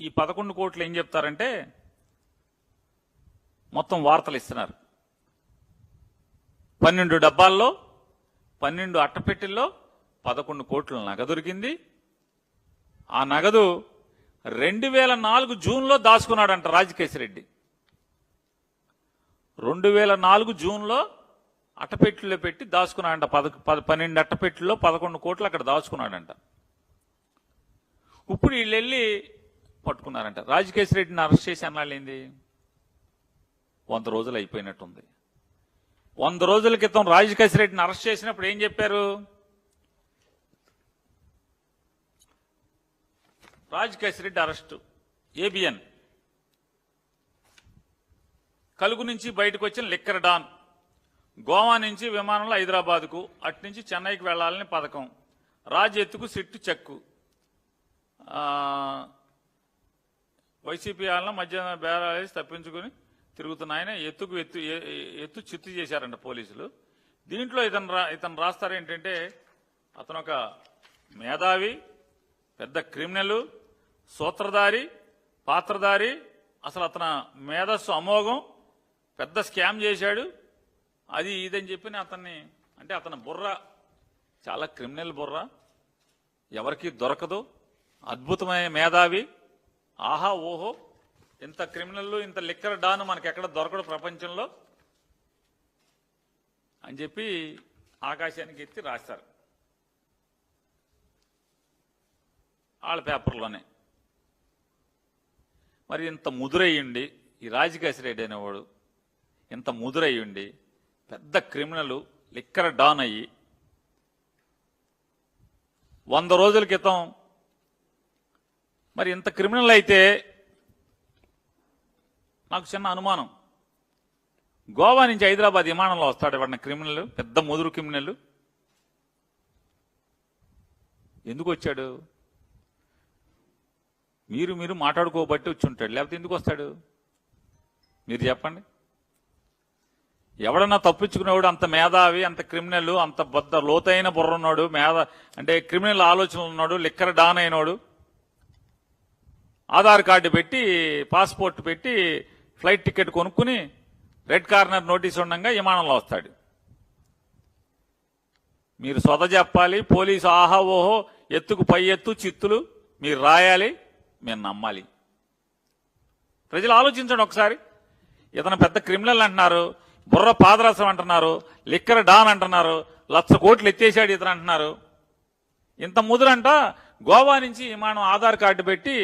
ఈ పదకొండు కోట్లు ఏం చెప్తారంటే మొత్తం వార్తలు ఇస్తున్నారు. పన్నెండు డబ్బాల్లో పన్నెండు అట్టపెట్టెల్లో పదకొండు కోట్ల నగ దొరికింది. ఆ నగదు రెండు వేల నాలుగు జూన్లో దాచుకున్నాడంట రాజకేశిరెడ్డి రెండు వేల నాలుగు జూన్లో అట్టపెట్టెలో పెట్టి దాచుకున్నాడంట. పద పన్నెండు అట్టపెట్టెల్లో పదకొండు కోట్లు అక్కడ దాచుకున్నాడంట. ఇప్పుడు వీళ్ళు వెళ్ళి పట్టుకున్నారంట. రాజకేశిరెడ్డిని అరెస్ట్ చేసి అన్నాళ్ళేంది? వంద రోజులు అయిపోయినట్టుంది. వంద రోజుల క్రితం రాజకేశిరెడ్డిని అరెస్ట్ చేసినప్పుడు ఏం చెప్పారు? Rajakesireddy arrest ABN. కలుగు నుంచి బయటకు వచ్చిన లిక్కర్ డాన్. గోవా నుంచి విమానంలో హైదరాబాద్కు అటు నుంచి చెన్నైకి వెళ్ళాలని పథకం. రాజ్ ఎత్తుకు సిట్టు చెక్కు. వైసీపీ వాళ్ళ మధ్య బేరాలేసి తప్పించుకుని తిరుగుతున్న ఆయన ఎత్తుకు ఎత్తు ఎత్తు చిత్తు చేశారంట పోలీసులు. దీంట్లో ఇతను రా ఇతను రాస్తారు ఏంటంటే అతను ఒక మేధావి పెద్ద క్రిమినల్ సూత్రధారి పాత్రధారి అసలు అతను మేధస్సు అమోఘం పెద్ద స్కామ్ చేశాడు. అది ఇదని చెప్పి అతన్ని అంటే అతని బుర్ర చాలా క్రిమినల్ బుర్ర. ఎవరికి దొరకదు. అద్భుతమైన మేధావి. ఆహా ఓహో ఇంత క్రిమినల్ ఇంత లిక్కర్ డాన్ మనకి ఎక్కడ దొరకడు ప్రపంచంలో అని చెప్పి ఆకాశానికి ఎత్తి రాస్తారు వాళ్ళ పేపర్లోనే. మరి ఇంత ముదురయ్యుండి ఈ రాజకేశరెడ్డి అనేవాడు ఇంత ముదురయ్యుండి పెద్ద క్రిమినల్ లిక్కర డాన్ అయ్యి వంద రోజుల క్రితం మరి ఇంత క్రిమినల్ అయితే నాకు చిన్న అనుమానం. గోవా నుంచి హైదరాబాద్ విమానంలో వస్తాడు ఎవరిన క్రిమినల్ పెద్ద ముదురు క్రిమినల్. ఎందుకు వచ్చాడు? మీరు మీరు మాట్లాడుకోబట్టి వచ్చి ఉంటాడు. లేకపోతే ఎందుకు వస్తాడు? మీరు చెప్పండి. ఎవడన్నా తప్పించుకునేవాడు అంత మేధావి అంత క్రిమినల్ అంత బద్ద లోతైన బుర్ర ఉన్నాడు మేధ అంటే క్రిమినల్ ఆలోచనలు ఉన్నాడు లిక్కర్ డాన్ అయినోడు ఆధార్ కార్డు పెట్టి పాస్పోర్ట్ పెట్టి ఫ్లైట్ టికెట్ కొనుక్కుని రెడ్ కార్నర్ నోటీస్ ఉండగా విమానంలో వస్తాడు. మీరు సొద చెప్పాలి పోలీసు ఆహా ఓహో ఎత్తుకు పై ఎత్తు చిత్తులు మీరు రాయాలి మేము నమ్మాలి. ప్రజలు ఆలోచించండి ఒకసారి. ఇతను పెద్ద క్రిమినల్ అంటున్నారు బుర్ర పాదరసం అంటున్నారు లిక్కర్ డాన్ అంటున్నారు లక్ష కోట్లు ఎత్తేసాడు ఇతను అంటున్నారు. ఇంత ముదురంట గోవా నుంచి విమానం ఆధార్ కార్డు పెట్టి